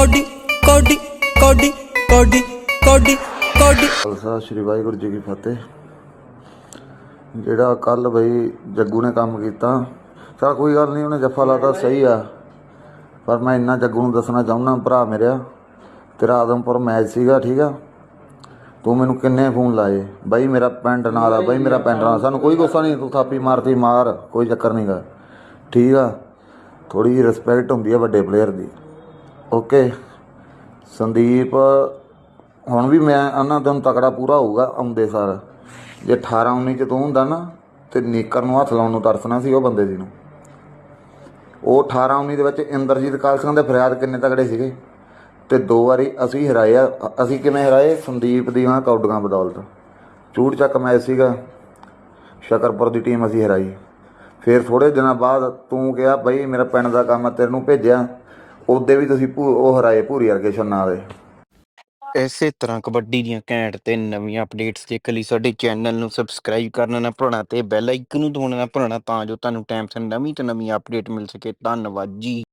Cody ਕੋਡੀ ਕੋਡੀ ਕੋਡੀ ਕੋਡੀ ਕੋਡੀ। ਖਾਲਸਾ, ਸ਼੍ਰੀ ਵਾਹਿਗੁਰੂ ਜੀ ਕੀ ਫਤਿਹ। ਜਿਹੜਾ ਕੱਲ ਬਈ ਜੱਗੂ ਨੇ ਕੰਮ ਕੀਤਾ, ਚਲ ਕੋਈ ਗੱਲ ਨਹੀਂ, ਉਹਨੇ ਜੱਫਾ ਲਾਤਾ, ਸਹੀ ਆ। ਪਰ ਮੈਂ ਇੰਨਾ ਜੱਗੂ ਨੂੰ ਦੱਸਣਾ ਚਾਹੁੰਦਾ, ਭਰਾ ਮੇਰਿਆ, ਤੇਰਾ ਆਦਮਪੁਰ ਮੈਚ ਸੀਗਾ, ਠੀਕ ਆ? ਤੂੰ ਮੈਨੂੰ ਕਿੰਨੇ ਫੋਨ ਲਾਏ? ਬਾਈ ਮੇਰਾ ਪਿੰਡ ਨਾਲ ਆ, ਬਾਈ ਮੇਰਾ ਪਿੰਡ ਨਾਲ ਸਾਨੂੰ ਕੋਈ ਗੁੱਸਾ ਨਹੀਂ, ਤੂੰ ਥਾਪੀ ਮਾਰਤੀ, ਮਾਰ, ਕੋਈ ਚੱਕਰ ਨਹੀਂਗਾ ਠੀਕ ਆ? ਥੋੜੀ ਜਿਹੀ ਰਿਸਪੈਕਟ ਹੁੰਦੀ ਆ ਵੱਡੇ ਪਲੇਅਰ ਦੀ। ਓਕੇ। ਸੰਦੀਪ, ਹੁਣ ਵੀ ਮੈਂ ਉਹਨਾਂ ਤੋਂ ਤਕੜਾ ਪੂਰਾ ਹੋਊਗਾ ਆਉਂਦੇ ਸਾਰ। ਜੇ 18 19 ਚ ਤੂੰ ਹੁੰਦਾ ਨਾ, ਤੇ ਨੀਕਰ ਨੂੰ ਹੱਥ ਲਾਉਣ ਨੂੰ ਤਰਸਣਾ ਸੀ ਉਹ ਬੰਦੇ ਜੀ ਨੂੰ। ਉਹ 18 19 ਦੇ ਵਿੱਚ ਇੰਦਰਜੀਤ ਕਾਲਸਾਂ ਦੇ ਫਰਿਆਦ ਕਿੰਨੇ ਤਕੜੇ ਸੀਗੇ? ਤੇ ਦੋ ਵਾਰੀ ਅਸੀਂ ਹਰਾਏ ਆ, ਅਸੀਂ ਕਿਵੇਂ ਹਰਾਏ? ਸੰਦੀਪ ਦੀਆਂ ਕੌਡੀਆਂ ਬਦੌਲਤ। ਚੂੜ ਚੱਕ ਮੈਚ ਸੀਗਾ। ਸ਼ਕਰਪੁਰ ਦੀ ਟੀਮ ਅਸੀਂ ਹਰਾਈ। ਫਿਰ ਥੋੜੇ ਦਿਨਾਂ ਬਾਅਦ ਤੂੰ ਕਿਹਾ, ਬਈ, ਮੇਰਾ ਪਿੰਡ ਦਾ ਕੰਮ ਤੇਰੇ ਨੂੰ ਭੇਜਿਆ। ਉਹਦੇ ਵੀ ਤੁਸੀਂ ਭੂ- ਉਹ ਹਰਾਏ ਭੂਰੀ ਵਰਗੇ ਛੰਨਾ ਦੇ। ਇਸੇ ਤਰ੍ਹਾਂ ਕਬੱਡੀ ਦੀਆਂ ਘੈਂਟ ਤੇ ਨਵੀਆਂ ਅਪਡੇਟਸ ਦੇਖਣ ਲਈ ਸਾਡੇ ਚੈਨਲ ਨੂੰ ਸਬਸਕ੍ਰਾਈਬ ਕਰਨਾ ਨਾ ਭੁੱਲਣਾ ਤੇ ਬੈਲ ਆਈਕਨ ਨੂੰ ਦਬਾਉਣਾ ਨਾ ਭੁੱਲਣਾ ਤਾਂ ਜੋ ਤੁਹਾਨੂੰ ਟਾਈਮ ਸਿਰ ਨਵੀਂ ਤੋਂ ਨਵੀਂ ਅਪਡੇਟ ਮਿਲ ਸਕੇ। ਧੰਨਵਾਦ ਜੀ।